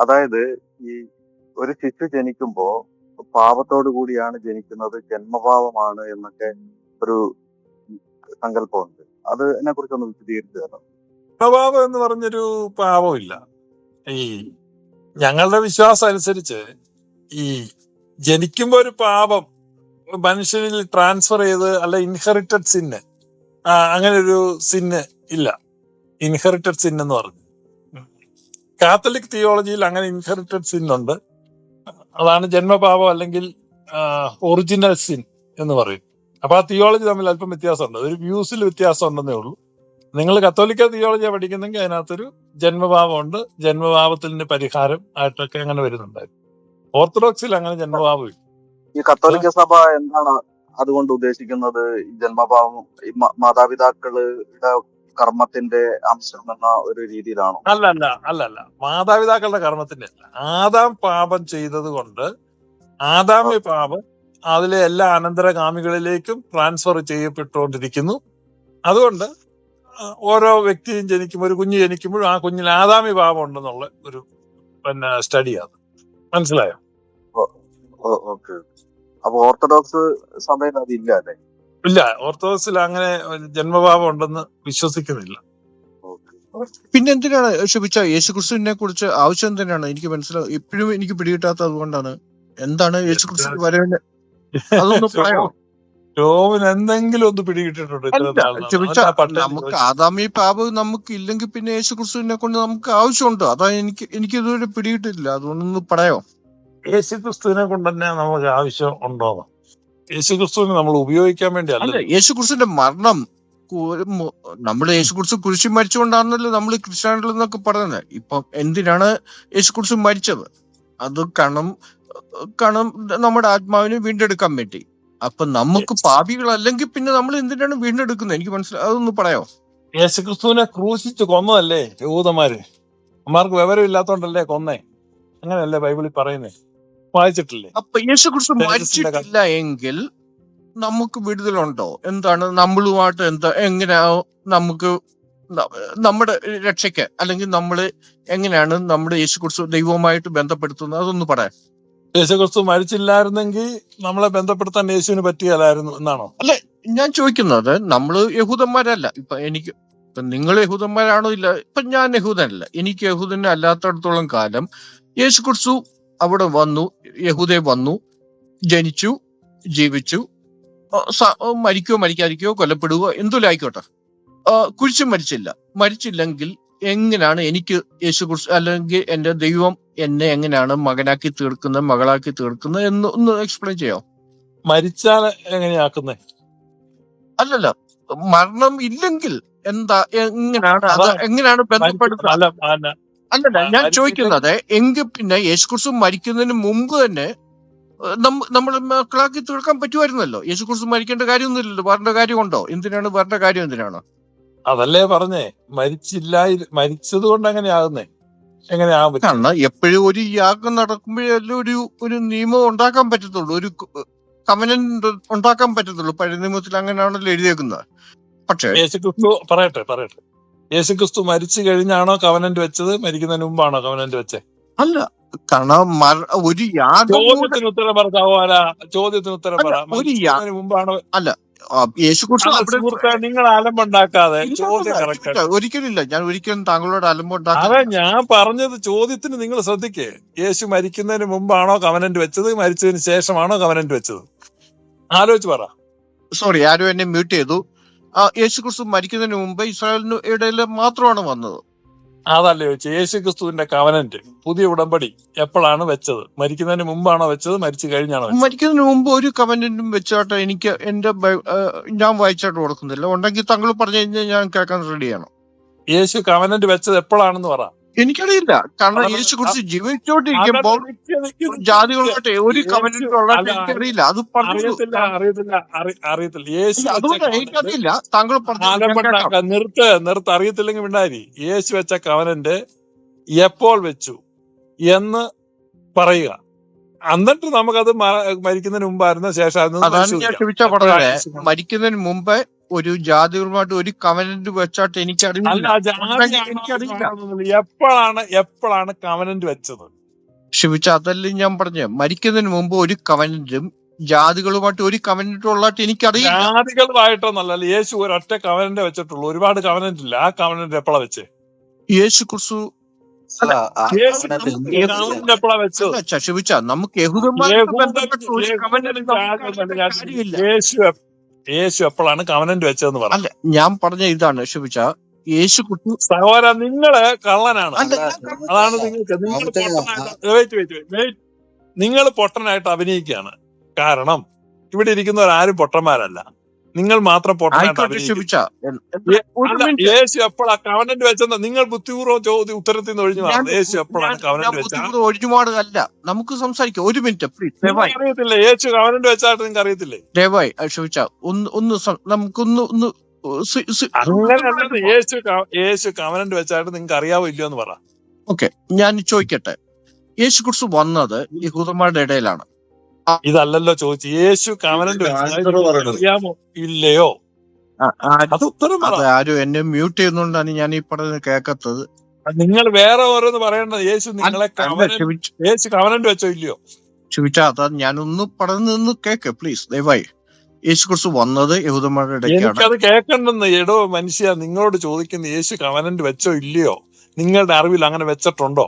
അതായത് ഈ ഒരു ശിശു ജനിക്കുമ്പോ പാപത്തോടു കൂടിയാണ് ജനിക്കുന്നത് ജന്മഭാവമാണ് എന്നൊക്കെ ഒരു സങ്കല്പമുണ്ട്. അതിനെ കുറിച്ചൊന്ന് വിശദീകരിച്ചു തരണം. ജന്മഭാവം എന്ന് പറഞ്ഞൊരു പാപമില്ല. ഈ ഞങ്ങളുടെ വിശ്വാസം അനുസരിച്ച് ഈ ജനിക്കുമ്പോ ഒരു പാപം മനുഷ്യനിൽ ട്രാൻസ്ഫർ ചെയ്ത് അല്ല ഇൻഹെറിറ്റഡ് സിന്ന് അങ്ങനെ ഒരു സിന്ന് ഇല്ല. ഇൻഹെറിറ്റഡ് സിന്ന് എന്ന് പറഞ്ഞു. കാത്തലിക് തിയോളജിയിൽ അങ്ങനെ ഇൻഹെറിറ്റഡ് സിൻ ഉണ്ട്. അതാണ് ജന്മപാപം അല്ലെങ്കിൽ ഒറിജിനൽ സിൻ എന്ന് പറയും. അപ്പൊ ആ തിയോളജി തമ്മിൽ അല്പം വ്യത്യാസമുണ്ട്. ഒരു വ്യൂസിൽ വ്യത്യാസം ഉണ്ടെന്നേ ഉള്ളൂ. നിങ്ങൾ കത്തോലിക്ക തിയോളജിയാണ് പഠിക്കുന്നെങ്കിൽ അതിനകത്തൊരു ജന്മഭാവമുണ്ട്. ജന്മഭാവത്തിന്റെ പരിഹാരം ആയിട്ടൊക്കെ അങ്ങനെ വരുന്നുണ്ടായിരുന്നു. ഓർത്തഡോക്സിൽ അങ്ങനെ ജന്മഭാവം ഈ കത്തോലിക്ക സഭ എന്താണ് അതുകൊണ്ട് ഉദ്ദേശിക്കുന്നത്? ജന്മഭാവം മാതാപിതാക്കളുടെ കർമ്മത്തിന്റെ അംശം എന്ന ഒരു രീതിയിലാണോ? അല്ല അല്ല അല്ല അല്ല മാതാപിതാക്കളുടെ കർമ്മത്തിന്റെ അല്ല. ആദാം പാപം ചെയ്തത് കൊണ്ട് ആദാമി പാപം അതിലെ എല്ലാ അനന്തരഗാമികളിലേക്കും ട്രാൻസ്ഫർ ചെയ്യപ്പെട്ടുകൊണ്ടിരിക്കുന്നു. അതുകൊണ്ട് ഓരോ വ്യക്തിയും ജനിക്കുമ്പോൾ ഒരു കുഞ്ഞ് ജനിക്കുമ്പോഴും ആ കുഞ്ഞിൽ ആദാമി പാപം ഉണ്ടെന്നുള്ള ഒരു പിന്നെ സ്റ്റഡിയാണ് മനസ്സിലായോ? ഓക്കെ. അപ്പൊ ഓർത്തഡോക്സ് സഭയിൽ അതില്ല അല്ലെ? ഇല്ല ഓർത്തഡോക്സിൽ അങ്ങനെ ജന്മഭാവം ഉണ്ടെന്ന് വിശ്വസിക്കുന്നില്ല. പിന്നെ എന്തിനാണ് ക്ഷമിച്ച യേശുക്രിസ്തുവിനെ കുറിച്ച് ആവശ്യം തന്നെയാണ് എനിക്ക് മനസ്സിലാവും ഇപ്പോഴും എനിക്ക് പിടികിട്ടാത്ത അതുകൊണ്ടാണ്. എന്താണ് യേശുക്രിസ്തു വരവിന്? അതൊന്ന് പറയാമോ? രോമിന് എന്തെങ്കിലും ഒന്ന് പിടികിട്ടിട്ടുണ്ട് നമുക്ക് ആദാമി പാപം നമുക്ക് ഇല്ലെങ്കിൽ പിന്നെ യേശു ക്രിസ്തുവിനെ കൊണ്ട് നമുക്ക് ആവശ്യമുണ്ട്. അതാ എനിക്ക് എനിക്ക് ഇതുവരെ പിടികിട്ടില്ല. അതുകൊണ്ടൊന്ന് പറയാമോ? യേശുക്രിസ്തുവിനെ കൊണ്ട് തന്നെ നമുക്ക് ആവശ്യം ഉണ്ടോ യേശുക്രിസ്തുവിനെ നമ്മൾ ഉപയോഗിക്കാൻ വേണ്ടി അല്ല യേശുക്രിസ്തുവിന്റെ മരണം നമ്മൾ യേശുക്രിസ്തു കുരിശി മരിച്ചുകൊണ്ടാണല്ലോ നമ്മൾ ക്രിസ്ത്യാനികൾ എന്നൊക്കെ പറയുന്നത്. ഇപ്പം എന്തിനാണ് യേശുക്രിസ്തു മരിച്ചത്? അത് കണം കണം നമ്മുടെ ആത്മാവിനെ വീണ്ടെടുക്കാൻ വേണ്ടി. അപ്പൊ നമുക്ക് പാപികൾ പാപികളല്ലെങ്കിൽ പിന്നെ നമ്മൾ എന്തിനാണ് വീണ്ടെടുക്കുന്നത്? എനിക്ക് മനസ്സിലായി അതൊന്ന് പറയാമോ? യേശുക്രിസ്തുവിനെ ക്രൂശിച്ച് കൊന്നതല്ലേ യഹൂദന്മാര്? അമ്മമാർക്ക് വിവരം ഇല്ലാത്തോണ്ടല്ലേ കൊന്നേ? അങ്ങനെയല്ലേ ബൈബിളിൽ പറയുന്നേ? വായിച്ചിട്ടില്ലേ? അപ്പൊ യേശു ക്രിസ്തു മരിച്ചിട്ടില്ല എങ്കിൽ നമുക്ക് വിടുതലുണ്ടോ? എന്താണ് നമ്മളുമായിട്ട് എന്താ എങ്ങനെയാ നമുക്ക് നമ്മുടെ രക്ഷയ്ക്ക് അല്ലെങ്കിൽ നമ്മൾ എങ്ങനെയാണ് നമ്മുടെ യേശു ക്രിസ്തു ദൈവവുമായിട്ട് ബന്ധപ്പെടുത്തുന്നത്? അതൊന്ന് പറയാം. യേശു ക്രിസ്തു മരിച്ചില്ലായിരുന്നെങ്കിൽ നമ്മളെ ബന്ധപ്പെടുത്താൻ യേശുവിന് പറ്റിയല്ലായിരുന്നു എന്നാണോ? അല്ലെ ഞാൻ ചോദിക്കുന്നത് നമ്മൾ യഹൂദന്മാരല്ല. ഇപ്പൊ എനിക്ക് ഇപ്പൊ നിങ്ങൾ യഹൂദന്മാരാണോ ഇല്ല? ഇപ്പൊ ഞാൻ യഹൂദനല്ല. എനിക്ക് യഹൂദനെ അല്ലാത്തടത്തോളം കാലം യേശുക്രിസ്തു അവിടെ വന്നു യഹൂദ വന്നു ജനിച്ചു ജീവിച്ചു മരിക്കോ മരിക്കാതിരിക്കോ കൊല്ലപ്പെടുകയോ എന്തോ ആയിക്കോട്ടെ ആ, കുരിശും മരിച്ചില്ല. മരിച്ചില്ലെങ്കിൽ എങ്ങനെയാണ് എനിക്ക് യേശു കുറിച്ച് അല്ലെങ്കിൽ എന്റെ ദൈവം എന്നെ എങ്ങനെയാണ് മകനാക്കി തീർക്കുന്നത് മകളാക്കി തീർക്കുന്നത് എന്ന് ഒന്ന് എക്സ്പ്ലെയിൻ ചെയ്യോ? മരിച്ചാൽ എങ്ങനെയാക്കുന്നേ? അല്ലല്ല മരണം ഇല്ലെങ്കിൽ എന്താ എങ്ങനെയാണ് അത് എങ്ങനെയാണ് ബന്ധപ്പെടുത്തുന്നത് അല്ലല്ല ഞാൻ ചോദിക്കുന്നത് എങ്കിൽ പിന്നെ യേശുക്രിസ്തു മരിക്കുന്നതിന് മുമ്പ് തന്നെ നമ്മൾ മക്കളാക്കി തീർക്കാൻ പറ്റുമായിരുന്നല്ലോ. യേശുക്രിസ്തു മരിക്കേണ്ട കാര്യമൊന്നുമില്ലല്ലോ. വരേണ്ട കാര്യമുണ്ടോ? എന്തിനാണ് വരേണ്ട കാര്യം എന്തിനാണ്? അതല്ലേ പറഞ്ഞേ. മരിച്ചില്ല മരിച്ചത് കൊണ്ട് എങ്ങനെയാകുന്നേ എങ്ങനെയാണ് എപ്പോഴും ഒരു യാഗം നടക്കുമ്പോഴല്ലേ ഒരു ഒരു നിയമം ഉണ്ടാക്കാൻ പറ്റത്തുള്ളൂ. ഒരു കമനന്റ് ഉണ്ടാക്കാൻ പറ്റത്തുള്ളൂ. പഴയ നിയമത്തിൽ അങ്ങനെയാണല്ലോ എഴുതിയേക്കുന്നത്. പക്ഷേ പറയട്ടെ പറയട്ടെ. യേശുക്രിസ്തു മരിച്ചു കഴിഞ്ഞാണോ കവനന്റ് വെച്ചത്? മരിക്കുന്നതിന് മുമ്പാണോ കവനന്റ് വെച്ചേ? അല്ല കാരണം ഒരു ചോദ്യത്തിന് ഉത്തരം പറ സഹോദര. ചോദ്യത്തിന് ഉത്തരം പറ. ഒരു മുമ്പാണോ? അല്ല യേശുക്രിസ്തു നിങ്ങൾ അലമ്പുണ്ടാക്കാതെ. ഒരിക്കലും ചോദ്യം ഇല്ല, ഒരിക്കലില്ല ഞാൻ ഒരിക്കലും താങ്കളോട് അതെ ഞാൻ പറഞ്ഞത് ചോദ്യത്തിന് നിങ്ങൾ ശ്രദ്ധിക്കേ. യേശു മരിക്കുന്നതിന് മുമ്പാണോ കവനന്റ് വെച്ചത്? മരിച്ചതിന് ശേഷമാണോ കവനന്റ് വെച്ചത്? ആലോചിച്ച് പറ. സോറി ആരും എന്നെ മ്യൂട്ട് ചെയ്തു. ആ യേശുക്രിസ്തു മരിക്കുന്നതിന് മുമ്പ് ഇസ്രായേലിന് ഇടയിൽ മാത്രമാണ് വന്നത്. അതല്ല ചോദിച്ചു? യേശു ക്രിസ്തുവിന്റെ കവനന്റ് പുതിയ ഉടമ്പടി എപ്പോഴാണ് വെച്ചത്? മരിക്കുന്നതിന് മുമ്പാണോ വെച്ചത്? മരിച്ചു കഴിഞ്ഞാണോ മരിക്കുന്നതിന് മുമ്പ് ഒരു കവനന്റും വെച്ചാട്ട് എനിക്ക് എന്റെ ഞാൻ വായിച്ചാട്ട് കൊടുക്കുന്നില്ല. ഉണ്ടെങ്കിൽ താങ്കൾ പറഞ്ഞു കഴിഞ്ഞാൽ ഞാൻ കേൾക്കാൻ റെഡിയാണ് യേശു കവനന്റ് വെച്ചത് എപ്പോഴാണെന്ന് പറ. എനിക്കറിയില്ല. കാരണം യേശു കുറിച്ച് ജീവിച്ചോണ്ടിരിക്കുമ്പോൾ. ജാതികളുമായിട്ട് ഒരു യേശു- കമന്റും ഉള്ളതായിട്ട് അല്ല, എനിക്കറിയില്ല. അത് പറഞ്ഞു അറിയത്തില്ല അറിയത്തില്ല യേശു അതുകൊണ്ട് എനിക്കറിയില്ല. താങ്കൾ പറഞ്ഞു നിർത്ത് നിർത്ത്. അറിയത്തില്ലെങ്കിൽ ഉണ്ടായി യേശു വെച്ച കവനന്റ് എപ്പോൾ വെച്ചു എന്ന് പറയുക. എന്നിട്ട് നമുക്കത് മരിക്കുന്നതിന് മുമ്പായിരുന്നു ശേഷം മരിക്കുന്നതിന് മുമ്പ് ഒരു ജാതിപരമായിട്ട് ഒരു കവനന്റ് വെച്ചാട്ട് അല്ല ജാതി ആണോ എനിക്കറിയില്ല. എപ്പോഴാണ് എപ്പോഴാണ് കവനന്റ് വെച്ചത്? ക്ഷമിച്ച അതല്ലേ ഞാൻ പറഞ്ഞു. മരിക്കുന്നതിന് മുമ്പ് ഒരു കവനന്റും ജാതികളുമായിട്ട് ഒരു കവനന്റും ഉള്ളതായിട്ട് എനിക്കറിയില്ല. ജാതികളുമായിട്ടൊന്നല്ല യേശു ഒരൊറ്റ കവനന്റ് വെച്ചിട്ടുള്ളൂ. ഒരുപാട് കവനന്റ് ഇല്ല? ആ കവനന്റ് എപ്പോഴാ വെച്ചേ? യേശു ക്രിസ്തു അല്ല ആ യേശു കവനന്റ് നമുക്ക് എന്ത് കവനന്റ് എപ്പോഴാ വെച്ചത്? അല്ല ക്ഷമിച്ച നമുക്ക് യഹൂദന്മാരുമായി യഹൂദൻ ബന്ധപ്പെട്ട ഒരു യഹൂദന് കവനന്റും നമുക്ക് ജാതി അറിയേണ്ട കാര്യമില്ല. യേശു യേശു എപ്പോഴാണ് കവനന്റ് വെച്ചതെന്ന് പറഞ്ഞു അല്ല ഞാൻ പറഞ്ഞ ഇതാണ് ക്ഷമിച്ച യേശു കുട്ടി സഹോദര നിങ്ങൾ കള്ളനാണ്. അതാണ് നിങ്ങൾക്ക്. നിങ്ങൾ പൊട്ടനായിട്ട് വെയിറ്റ് വെയിറ്റ് വെയിറ്റ് നിങ്ങൾ പൊട്ടനായിട്ട് അഭിനയിക്കുകയാണ്. കാരണം ഇവിടെ ഇരിക്കുന്നവർ ആരും പൊട്ടന്മാരല്ല. നിങ്ങൾ മാത്രം ക്ഷമിച്ച യേശു എപ്പോഴാ കവനന്റ് വെച്ചെന്ന് നിങ്ങൾ ബുദ്ധിപൂർവം ചോദ്യം ഉത്തരത്തിൽ നിന്ന് ഒഴിഞ്ഞു മാറുന്നത് യേശു എപ്പോഴാണ് കവനന്റ് വെച്ച ബുദ്ധിമുട്ട് ഒഴിഞ്ഞുപാടല്ല നമുക്ക് സംസാരിക്കാം. ഒരു മിനിറ്റ് പ്ലീസ് നിങ്ങൾക്ക് ദയവായി. അറിയത്തില്ലേ? യേശു കവനന്റ് വെച്ചായിട്ട് നിങ്ങൾക്ക് അറിയത്തില്ലേ? ദയവായി ക്ഷമിച്ച ഒന്ന് ഒന്ന് നമുക്കൊന്ന് ഒന്ന് അങ്ങനെ യേശു യേശു കവനന്റ് വെച്ചായിട്ട് നിങ്ങൾക്ക് അറിയാവോ ഇല്ലയോ എന്ന് പറ. ഓക്കെ ഞാൻ ചോദിക്കട്ടെ. യേശു കുറിച്ച് വന്നത് യഹൂദന്മാരുടെ ഇടയിലാണ്. ഇതല്ലല്ലോ ചോദിച്ചു. യേശു അറിയാമോ? ഇല്ലയോ? അത് ഉത്തരം ആരും എന്നെ മ്യൂട്ട് ചെയ്യുന്നോണ്ടാണ് ഞാൻ ഈ പറഞ്ഞത് കേക്കത്തത്. നിങ്ങൾ വേറെ ഓരോന്ന് പറയേണ്ടത്. യേശു നിങ്ങളെ യേശു കവനന്റ് വെച്ചോ ഇല്ലയോ? ചോദിച്ചാ അതാ ഞാനൊന്ന് നിന്ന് കേക്ക് പ്ലീസ് ദയവായി. യേശു കുറിച്ച് വന്നത് യഹൂദന്മാരുടെ ഇടയ്ക്കാണ്. എനിക്കത് കേൾക്കണ്ടെന്ന് എടോ മനുഷ്യ നിങ്ങളോട് ചോദിക്കുന്ന യേശു കവനന്റ് വെച്ചോ ഇല്ലയോ? നിങ്ങളുടെ അറിവിൽ അങ്ങനെ വെച്ചിട്ടുണ്ടോ?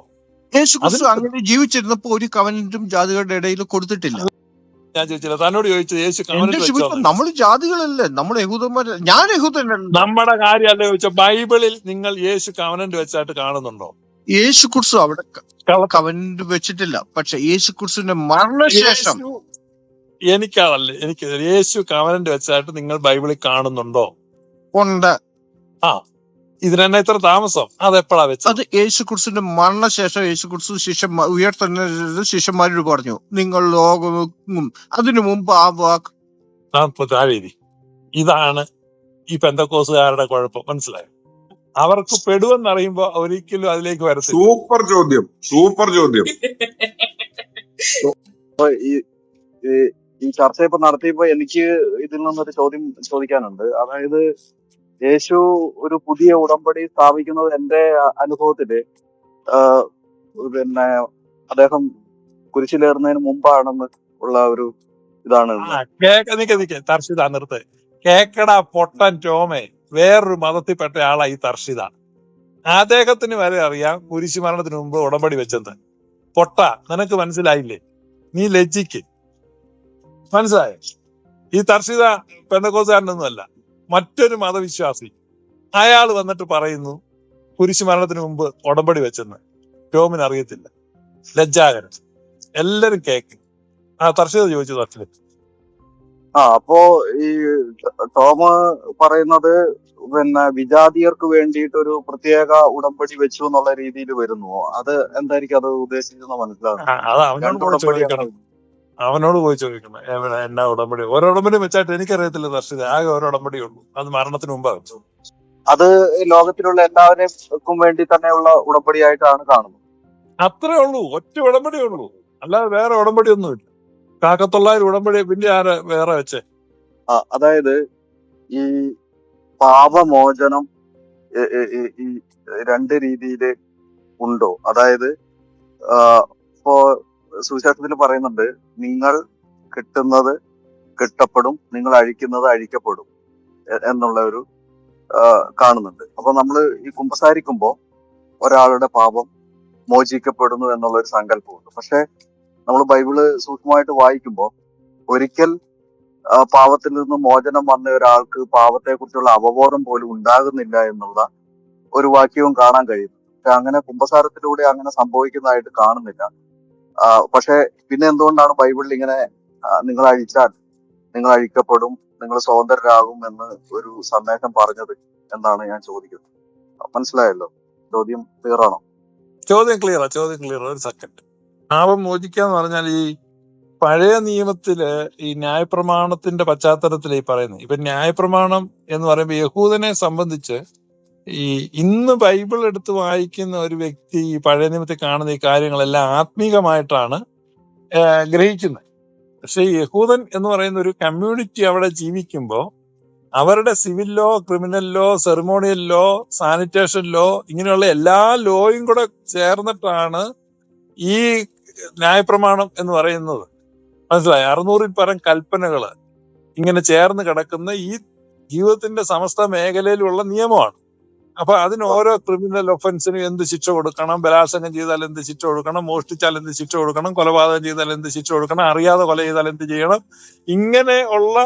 യേശു അങ്ങനെ ജീവിച്ചിരുന്നപ്പോ ഒരു കവനന്റും ജാതികളുടെ ഇടയിൽ കൊടുത്തിട്ടില്ല. ഞാൻ ചോദിച്ചില്ല. തന്നോട് ചോദിച്ചത് യേശു നമ്മൾ ജാതികളല്ലേ? നമ്മൾ ഞാൻ യഹൂദനല്ല നമ്മുടെ കാര്യമല്ല ചോദിച്ച? ബൈബിളിൽ നിങ്ങൾ യേശു കവനന്റ് വെച്ചായിട്ട് കാണുന്നുണ്ടോ? യേശു കുർസു അവിടെ കവനന്റ് വെച്ചിട്ടില്ല. പക്ഷെ യേശു കുർസുവിന്റെ മരണശേഷം എനിക്കാണല്ലേ എനിക്ക് യേശു കവനന്റ് വെച്ചായിട്ട് നിങ്ങൾ ബൈബിളിൽ കാണുന്നുണ്ടോ? ഉണ്ട്. ആ. ഇതിനെന്നെ ഇത്ര താമസം. അതെപ്പോഴാ വെച്ചത്? അത് യേശു കുറിച്ചിന്റെ മരണശേഷം യേശു കുറിച്ച് ശിഷ്യ ഉയർത്തുന്ന ശിഷ്യന്മാരോട് പറഞ്ഞു നിങ്ങൾ ലോകമെങ്ങും അതിനു മുമ്പ് ആ വാക്ക്. ഇതാണ് ഈ പെന്തക്കോസുകാരുടെ കുഴപ്പം. മനസ്സിലായോ? അവർക്ക് പെടുവെന്നറിയുമ്പോ ഒരിക്കലും അതിലേക്ക് വരത്തില്ല. സൂപ്പർ ചോദ്യം. സൂപ്പർ ചോദ്യം. ഈ ചർച്ച ഇപ്പൊ നടത്തിയപ്പോ എനിക്ക് ഇതിൽ നിന്നൊരു ചോദ്യം ചോദിക്കാനുണ്ട്. അതായത് യേശു ഒരു പുതിയ ഉടമ്പടി സ്ഥാപിക്കുന്നത് എന്റെ അനുഭവത്തിൽ പിന്നെ അദ്ദേഹം കുരിശിലേറുന്നതിന് മുമ്പാണെന്ന് ഉള്ള ഒരു ഇതാണ്. കേക്ക നിർത്ത്. കേക്കട പൊട്ടൻ ടോമെ വേറൊരു മതത്തിൽപ്പെട്ട ആളാ ഈ തർഷിത. അദ്ദേഹത്തിന് വരെ അറിയാം കുരിശു മരണത്തിന് മുമ്പ് ഉടമ്പടി വെച്ചത് പൊട്ട നിനക്ക് മനസ്സിലായില്ലേ? നീ ലജ്ജിക്ക്. മനസ്സിലായോ? ഈ തർഷിത പെന്തക്കോസുകാരനൊന്നുമല്ല മറ്റൊരു മതവിശ്വാസി. അയാൾ വന്നിട്ട് പറയുന്നു കുരിശു മരണത്തിന് മുമ്പ് ഉടമ്പടി വെച്ചെന്ന്. ടോമിന് അറിയത്തില്ല. ലജ്ജാകരം. എല്ലാരും കേക്ക്. ആ തർശത ചോദിച്ചു തർശന ആ അപ്പോ ഈ ടോമ പറയുന്നത് പിന്നെ വിജാതിയർക്ക് വേണ്ടിയിട്ട് ഒരു പ്രത്യേക ഉടമ്പടി വെച്ചു എന്നുള്ള രീതിയിൽ വരുന്നു. അത് എന്തായിരിക്കും? അത് ഉദ്ദേശിച്ചെന്ന് മനസ്സിലാകും അവനോട് പോയി ചോദിക്കണം. എവിടെ? എന്നാ ഉടമ്പടി? ഓരോ ഉടമ്പടി വെച്ചായിട്ട് എനിക്കറിയത്തില്ല ദർശിത. ആകെ ഓരോ ഉടമ്പടി ഉള്ളൂ. അത് മരണത്തിന് മുമ്പാകും വെച്ചു അത് ലോകത്തിലുള്ള എല്ലാവരെയും വേണ്ടി തന്നെയുള്ള ഉടമ്പടിയായിട്ടാണ് കാണുന്നത്. അത്രേ ഉള്ളൂ. ഒറ്റ ഉടമ്പടി ഉള്ളൂ. അല്ലാതെ വേറെ ഉടമ്പടി ഒന്നുമില്ല കാക്കത്തൊള്ളായിരം ഉടമ്പടി പിന്നെ ആരെ വേറെ വെച്ചേ? ആ, അതായത് ഈ പാപമോചനം ഈ രണ്ട് രീതിയിൽ ഉണ്ടോ? അതായത് ഇപ്പോ സുവിശേഷത്തിൽ പറയുന്നുണ്ട് നിങ്ങൾ കിട്ടുന്നത് കിട്ടപ്പെടും നിങ്ങൾ അഴിക്കുന്നത് അഴിക്കപ്പെടും എന്നുള്ള ഒരു കാണുന്നുണ്ട്. അപ്പൊ നമ്മൾ ഈ കുമ്പസാരിക്കുമ്പോൾ ഒരാളുടെ പാപം മോചിക്കപ്പെടുന്നു എന്നുള്ള ഒരു സങ്കല്പമുണ്ട്. പക്ഷെ നമ്മൾ ബൈബിൾ സൂക്ഷ്മമായിട്ട് വായിക്കുമ്പോൾ ഒരിക്കൽ പാവത്തിൽ നിന്ന് മോചനം വന്ന ഒരാൾക്ക് പാവത്തെ കുറിച്ചുള്ള അവബോധം പോലും ഉണ്ടാകുന്നില്ല എന്നുള്ള ഒരു വാക്യവും കാണാൻ കഴിയും പക്ഷെ അങ്ങനെ കുമ്പസാരത്തിലൂടെ അങ്ങനെ സംഭവിക്കുന്നതായിട്ട് കാണുന്നില്ല. പക്ഷെ പിന്നെ എന്തുകൊണ്ടാണ് ബൈബിളിൽ ഇങ്ങനെ നിങ്ങൾ അഴിച്ചാൽ നിങ്ങൾ അഴിക്കപ്പെടും നിങ്ങൾ സ്വതന്ത്രരാകും എന്ന് ഒരു സന്ദേശം പറഞ്ഞത് എന്നാണ് ഞാൻ ചോദിക്കുന്നത്. മനസ്സിലായല്ലോ? ചോദ്യം ക്ലിയർ ആണോ? ചോദ്യം ക്ലിയർ ചോദ്യം ക്ലിയർ ഒരു സെക്കൻഡ് പാപം മോചിക്കാന്ന് പറഞ്ഞാൽ ഈ പഴയ നിയമത്തിൽ ഈ ന്യായപ്രമാണത്തിന്റെ പശ്ചാത്തലത്തിൽ ഈ പറയുന്നത്. ഇപ്പൊ ന്യായപ്രമാണം എന്ന് പറയുമ്പോൾ യഹൂദനെ സംബന്ധിച്ച് ഈ ഇന്ന് ബൈബിൾ എടുത്ത് വായിക്കുന്ന ഒരു വ്യക്തി ഈ പഴയ നിയമത്തിൽ കാണുന്ന ഈ കാര്യങ്ങളെല്ലാം ആത്മീകമായിട്ടാണ് ഗ്രഹിക്കുന്നത്. പക്ഷെ യഹൂദൻ എന്ന് പറയുന്ന ഒരു കമ്മ്യൂണിറ്റി അവിടെ ജീവിക്കുമ്പോൾ അവരുടെ civil law criminal law ceremonial law sanitation law ഇങ്ങനെയുള്ള എല്ലാ ലോയും കൂടെ ചേർന്നിട്ടാണ് ഈ ന്യായപ്രമാണം എന്ന് പറയുന്നത്. മനസ്സിലായി? അറുന്നൂറിൽ പരം കൽപ്പനകൾ ഇങ്ങനെ ചേർന്ന് കിടക്കുന്ന ഈ ജീവിതത്തിന്റെ സമസ്ത മേഖലയിലുള്ള നിയമമാണ്. അപ്പൊ അതിന് ഓരോ ക്രിമിനൽ ഒഫൻസിനും എന്ത് ശിക്ഷ കൊടുക്കണം? ബലാത്സംഗം ചെയ്താൽ എന്ത് ശിക്ഷ കൊടുക്കണം? മോഷ്ടിച്ചാൽ എന്ത് ശിക്ഷ കൊടുക്കണം? കൊലപാതകം ചെയ്താൽ എന്ത് ശിക്ഷ കൊടുക്കണം? അറിയാതെ കൊല ചെയ്താൽ എന്ത് ചെയ്യണം? ഇങ്ങനെ ഉള്ള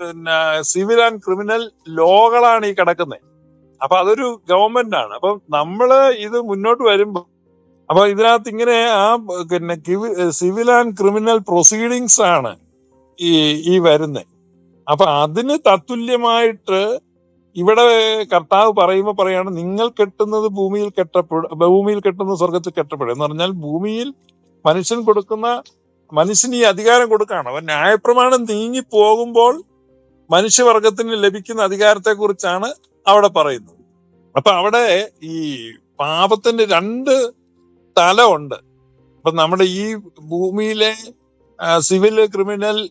പിന്നെ സിവിൽ ആൻഡ് ക്രിമിനൽ ലോകളാണ് ഈ കിടക്കുന്നത് അപ്പൊ അതൊരു ഗവൺമെന്റ് ആണ്. അപ്പൊ നമ്മൾ ഇത് മുന്നോട്ട് വരുമ്പോ അപ്പൊ ഇതിനകത്ത് ഇങ്ങനെ ആ പിന്നെ സിവിൽ ആൻഡ് ക്രിമിനൽ പ്രൊസീഡിങ്സ് ആണ് ഈ ഈ വരുന്നത് അപ്പൊ അതിന് തത്തുല്യമായിട്ട് ഇവിടെ കർത്താവ് പറയുമ്പോൾ പറയാണ് നിങ്ങൾ കെട്ടുന്നത് ഭൂമിയിൽ കെട്ടപ്പെടും ഭൂമിയിൽ കെട്ടുന്നത് സ്വർഗത്തിൽ കെട്ടപ്പെടും. എന്ന് പറഞ്ഞാൽ ഭൂമിയിൽ മനുഷ്യൻ കൊടുക്കുന്ന മനുഷ്യന് ഈ അധികാരം കൊടുക്കുകയാണ് അവൻ ന്യായപ്രമാണം നീങ്ങി പോകുമ്പോൾ മനുഷ്യവർഗത്തിന് ലഭിക്കുന്ന അധികാരത്തെ കുറിച്ചാണ് അവിടെ പറയുന്നത്. അപ്പൊ അവിടെ ഈ പാപത്തിന്റെ രണ്ട് തലമുണ്ട് അപ്പൊ നമ്മുടെ ഈ ഭൂമിയിലെ സിവിൽ ക്രിമിനൽ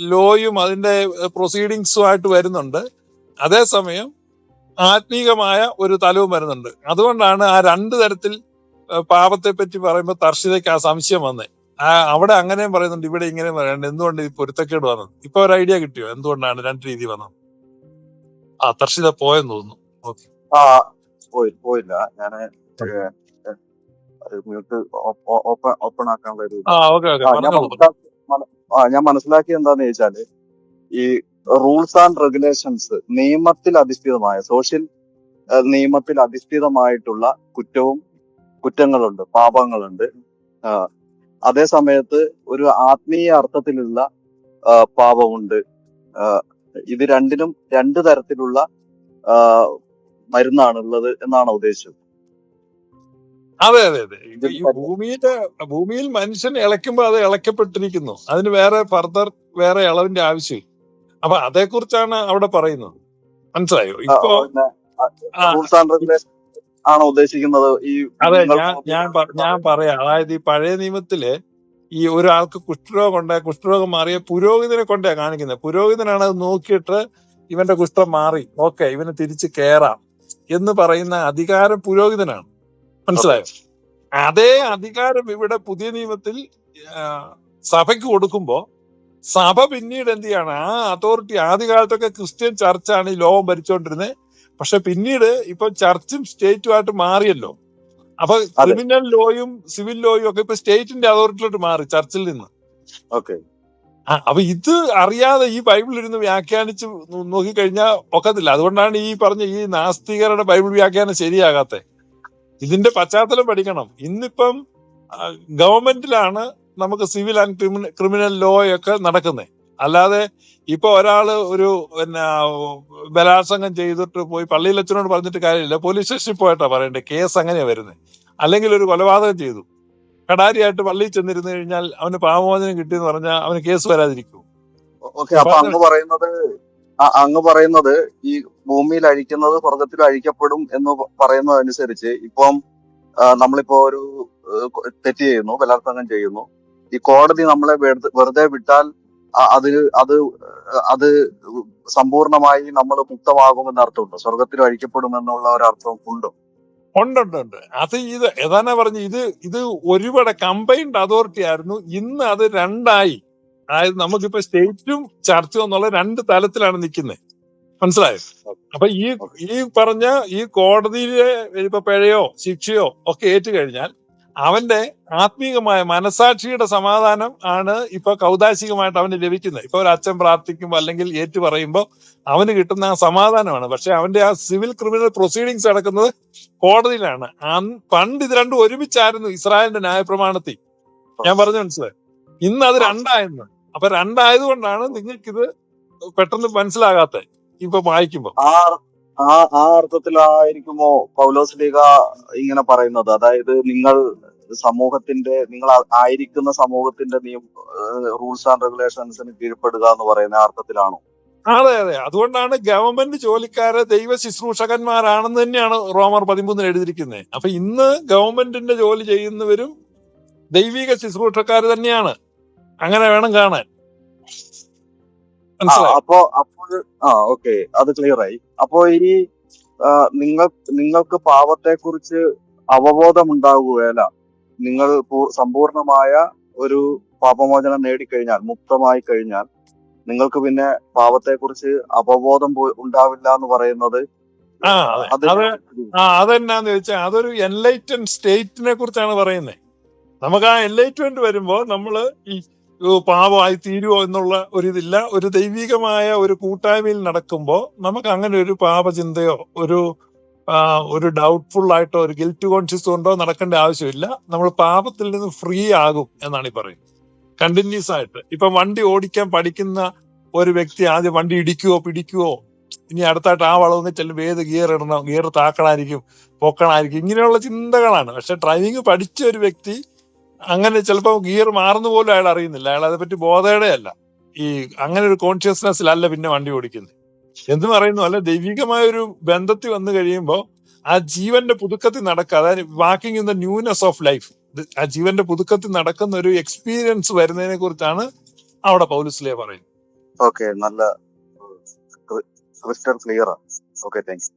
ലോയും അതിന്റെ പ്രൊസീഡിങ്സും ആയിട്ട് വരുന്നുണ്ട്. അതേസമയം ആത്മീകമായ ഒരു തലവും വരുന്നുണ്ട്. അതുകൊണ്ടാണ് ആ രണ്ട് തരത്തിൽ പാപത്തെ പറ്റി പറയുമ്പോൾ തർഷിതയ്ക്ക് ആ സംശയം വന്നേ. ആ അവിടെ അങ്ങനെയും പറയുന്നുണ്ട് ഇവിടെ ഇങ്ങനെയും പറയുന്നുണ്ട്. എന്തുകൊണ്ട് ഈ പൊരുത്തക്കേട് വന്നത്? ഇപ്പൊ ഒരു ഐഡിയ കിട്ടിയോ? എന്തുകൊണ്ടാണ് രണ്ട് രീതി വന്നത്? ആ തർഷിത പോയെന്ന് തോന്നുന്നു. ഓക്കെ. ആ പോയി പോയില്ല. ഞാൻ മ്യൂട്ട് ഓപ്പൺ ആക്കാനുള്ള ഒരു ഞാൻ ഞാൻ മനസ്സിലാക്കിയത് എന്താന്ന് ചോദിച്ചാൽ ഈ റൂൾസ് ആൻഡ് റെഗുലേഷൻസ് നിയമത്തിൽ അധിഷ്ഠിതമായ സോഷ്യൽ നിയമത്തിൽ അധിഷ്ഠിതമായിട്ടുള്ള കുറ്റവും കുറ്റങ്ങളുണ്ട് പാപങ്ങളുണ്ട്. അതേ സമയത്ത് ഒരു ആത്മീയ അർത്ഥത്തിലുള്ള പാപമുണ്ട്. ഇത് രണ്ടിനും രണ്ട് തരത്തിലുള്ള മരുന്നാണുള്ളത് മരുന്നാണ് ഉള്ളത് എന്നാണ് ഉദ്ദേശിച്ചത്. അതെ അതെ അതെ. ഈ ഭൂമിയുടെ ഭൂമിയിൽ മനുഷ്യൻ ഇളയ്ക്കുമ്പോൾ അത് ഇളക്കപ്പെട്ടിരിക്കുന്നു അതിന് വേറെ ഫർദർ വേറെ ഇളവിന്റെ ആവശ്യം അപ്പൊ അതേക്കുറിച്ചാണ് അവിടെ പറയുന്നത്. മനസ്സിലായോ? ഇപ്പോ ആണോ ഉദ്ദേശിക്കുന്നത് ഈ അതെ ഞാൻ ഞാൻ പറയാം. അതായത് ഈ പഴയ നിയമത്തിൽ ഈ ഒരാൾക്ക് കുഷ്ഠരോഗം ഉണ്ടായ കുഷ്ഠരോഗം മാറിയ പുരോഹിതനെ കൊണ്ടാ കാണിക്കുന്നത്. പുരോഹിതനാണ് അത് നോക്കിയിട്ട് ഇവന്റെ കുഷ്ഠം മാറി. ഓക്കെ ഇവന് തിരിച്ച് കേറാം എന്ന് പറയുന്ന അധികാരം പുരോഹിതനാണ്. മനസ്സിലായോ? അതേ അധികാരം ഇവിടെ പുതിയ നിയമത്തിൽ സഭയ്ക്ക് കൊടുക്കുമ്പോ സഭ പിന്നീട് എന്ത് ചെയ്യാണ്? ആ അതോറിറ്റി ആദ്യകാലത്തൊക്കെ ക്രിസ്ത്യൻ ചർച്ചാണ് ഈ ലോകം ഭരിച്ചുകൊണ്ടിരുന്നത് പക്ഷെ പിന്നീട് ഇപ്പൊ ചർച്ചും സ്റ്റേറ്റുമായിട്ട് മാറിയല്ലോ. അപ്പൊ ക്രിമിനൽ ലോയും സിവിൽ ലോയും ഒക്കെ ഇപ്പൊ സ്റ്റേറ്റിന്റെ അതോറിറ്റിയിലോട്ട് മാറി ചർച്ചിൽ നിന്ന്. ഓക്കെ. ആ, അപ്പൊ ഇത് അറിയാതെ ഈ ബൈബിൾ ഇരുന്ന് വ്യാഖ്യാനിച്ച് നോക്കിക്കഴിഞ്ഞാൽ ഒക്കത്തില്ല. അതുകൊണ്ടാണ് ഈ പറഞ്ഞ ഈ നാസ്തികരുടെ ബൈബിൾ വ്യാഖ്യാനം ശരിയാകാത്തെ. ഇതിന്റെ പശ്ചാത്തലം പഠിക്കണം. ഇന്നിപ്പം ഗവൺമെന്റിലാണ് നമുക്ക് സിവിൽ ആൻഡ് ക്രിമിനൽ ലോ ഒക്കെ നടക്കുന്നത് അല്ലാതെ ഇപ്പൊ ഒരാൾ ഒരു പിന്നെ ബലാത്സംഗം ചെയ്തിട്ട് പോയി പള്ളിയിൽ അച്ഛനോട് പറഞ്ഞിട്ട് കാര്യമില്ല പോലീസ് സ്റ്റേഷനിൽ പോയിട്ടാ പറയണ്ടേ കേസ് അങ്ങനെയാ വരുന്നത് അല്ലെങ്കിൽ ഒരു കൊലപാതകം ചെയ്തു. കടാരിയായിട്ട് പള്ളിയിൽ ചെന്നിരുന്നു കഴിഞ്ഞാൽ അവന് പാമോചനം കിട്ടിയെന്ന് പറഞ്ഞാൽ അവന് കേസ് വരാതിരിക്കും. ഓക്കെ അപ്പൊ അങ്ങ് പറയുന്നത് അങ്ങ് പറയുന്നത് ഈ ഭൂമിയിൽ അഴിക്കുന്നത് സ്വർഗത്തിൽ അഴിക്കപ്പെടും എന്ന് പറയുന്നതനുസരിച്ച് ഇപ്പം നമ്മളിപ്പോ ഒരു തെറ്റ് ചെയ്യുന്നു ബലാത്സംഗം ചെയ്യുന്നു. ഈ കോടതി നമ്മളെ വെറുതെ വിട്ടാൽ അത് അത് അത് സമ്പൂർണമായി നമ്മൾ മുക്തമാകുമെന്ന് അർത്ഥമുണ്ടോ. സ്വർഗത്തിൽ അഴിക്കപ്പെടും എന്നുള്ള ഒരു അർത്ഥം ഉണ്ടോ. ഉണ്ട് ഉണ്ട്. അത് ഇത് ഏതാനാ പറഞ്ഞു ഇത് ഇത് ഒരുപാട് കമ്പൈൻഡ് അതോറിറ്റി ആയിരുന്നു. ഇന്ന് അത് രണ്ടായി. അതായത് നമുക്കിപ്പോ സ്റ്റേറ്റും ചർച്ചും എന്നുള്ള രണ്ട് തലത്തിലാണ് നിൽക്കുന്നത്. മനസ്സിലായോ? അപ്പൊ ഈ ഈ പറഞ്ഞ ഈ കോടതിയിലെ ഇപ്പൊ പിഴയോ ശിക്ഷയോ ഒക്കെ ഏറ്റുകഴിഞ്ഞാൽ അവന്റെ ആത്മീകമായ മനസാക്ഷിയുടെ സമാധാനം ആണ് ഇപ്പൊ കൗതാശികമായിട്ട് അവന് ലഭിക്കുന്നത്. ഇപ്പൊ ഒരു അച്ഛൻ പ്രാർത്ഥിക്കുമ്പോൾ അല്ലെങ്കിൽ ഏറ്റു പറയുമ്പോൾ അവന് കിട്ടുന്ന ആ സമാധാനമാണ്. പക്ഷെ അവന്റെ ആ സിവിൽ ക്രിമിനൽ പ്രൊസീഡിങ്സ് നടക്കുന്നത് കോടതിയിലാണ്. പണ്ട് ഇത് രണ്ടും ഒരുമിച്ചായിരുന്നു ഇസ്രായേലിന്റെ ന്യായപ്രമാണത്തിൽ. ഞാൻ പറഞ്ഞു മനസ്സിലായി? ഇന്ന് അത് രണ്ടായെന്ന്. അപ്പൊ രണ്ടായതുകൊണ്ടാണ് നിങ്ങൾക്കിത് പെട്ടെന്ന് മനസ്സിലാകാത്തത്. ഇപ്പൊ വായിക്കുമ്പോ. ആ ആ അർത്ഥത്തിലായിരിക്കുമോ പൗലോസ് ലീഗ ഇങ്ങനെ പറയുന്നത്? അതായത് നിങ്ങൾ സമൂഹത്തിന്റെ നിങ്ങൾ ആയിരിക്കുന്ന സമൂഹത്തിന്റെ നിയമ റൂൾസ് ആൻഡ് റെഗുലേഷൻസിന് കീഴ്പ്പെടുക എന്ന് പറയുന്ന അർത്ഥത്തിലാണോ? അതെ അതെ. അതുകൊണ്ടാണ് ഗവൺമെന്റ് ജോലിക്കാരെ ദൈവ ശുശ്രൂഷകന്മാരാണെന്ന് തന്നെയാണ് റോമർ പതിമൂന്നിൽ എഴുതിയിരിക്കുന്നത് അപ്പൊ ഇന്ന് ഗവൺമെന്റിന്റെ ജോലി ചെയ്യുന്നവരും ദൈവിക ശുശ്രൂഷക്കാർ തന്നെയാണ്. അങ്ങനെ വേണം കാണാൻ. അപ്പോ അപ്പോൾ ആ ഓക്കെ അത് ക്ലിയർ ആയി. അപ്പോ ഇനി നിങ്ങൾ നിങ്ങൾക്ക് പാപത്തെ കുറിച്ച് അവബോധം ഉണ്ടാകുകയല്ല നിങ്ങൾ സമ്പൂർണമായ ഒരു പാപമോചനം നേടിക്കഴിഞ്ഞാൽ മുക്തമായി കഴിഞ്ഞാൽ നിങ്ങൾക്ക് പിന്നെ പാപത്തെ കുറിച്ച് അവബോധം ഉണ്ടാവില്ല എന്ന് പറയുന്നത് അതെന്നാന്ന് ചോദിച്ചാൽ അതൊരു എൻലൈറ്റൻ സ്റ്റേറ്റിനെ കുറിച്ചാണ് പറയുന്നത് നമുക്ക് ആ എൻലൈറ്റ്മെന്റ് വരുമ്പോ നമ്മൾ ഈ ഓ, പാവമായി തീരുവോ എന്നുള്ള ഒരിതില്ല. ഒരു ദൈവികമായ ഒരു കൂട്ടായ്മയിൽ നടക്കുമ്പോൾ നമുക്ക് അങ്ങനെ ഒരു പാപചിന്തയോ ഒരു ഒരു ഡൗട്ട്ഫുൾ ആയിട്ടോ ഒരു ഗിൽറ്റ് കോൺഷ്യസ് കൊണ്ടോ നടക്കേണ്ട ആവശ്യമില്ല. നമ്മൾ പാപത്തിൽ നിന്ന് ഫ്രീ ആകും എന്നാണ് ഈ പറയുന്നത്. കണ്ടിന്യൂസ് ആയിട്ട്. ഇപ്പൊ വണ്ടി ഓടിക്കാൻ പഠിക്കുന്ന ഒരു വ്യക്തി ആദ്യം വണ്ടി ഇടിക്കുവോ പിടിക്കുവോ? ഇനി അടുത്തായിട്ട് ആ വളവ് ചെല്ലുമ്പോൾ ഏത് ഗിയർ ഇടണം? ഗിയർ താക്കണായിരിക്കും പൊക്കണായിരിക്കും. ഇങ്ങനെയുള്ള ചിന്തകളാണ്. പക്ഷെ ഡ്രൈവിംഗ് പഠിച്ച ഒരു വ്യക്തി അങ്ങനെ ചിലപ്പോൾ ഗിയർ മാറുന്ന പോലും അയാൾ അറിയുന്നില്ല. അയാൾ അതേപ്പറ്റി ബോധയുടെ അല്ല. ഈ അങ്ങനെ ഒരു കോൺഷ്യസ്നെസ്സിലല്ല പിന്നെ വണ്ടി ഓടിക്കുന്നത്. എന്ന് പറയുന്നു അല്ല ദൈവികമായ ഒരു ബന്ധത്തിൽ വന്നു കഴിയുമ്പോൾ ആ ജീവന്റെ പുതുക്കത്തിൽ അതായത് walking in the newness of life ആ ജീവന്റെ പുതുക്കത്തിൽ നടക്കുന്ന ഒരു എക്സ്പീരിയൻസ് വരുന്നതിനെ കുറിച്ചാണ് അവിടെ പൗലുസ്ലിയ പറയുന്നത്. ഓക്കെ നല്ല ക്രിസ്റ്റൽ ക്ലിയർ ഓക്കെ താങ്ക്സ്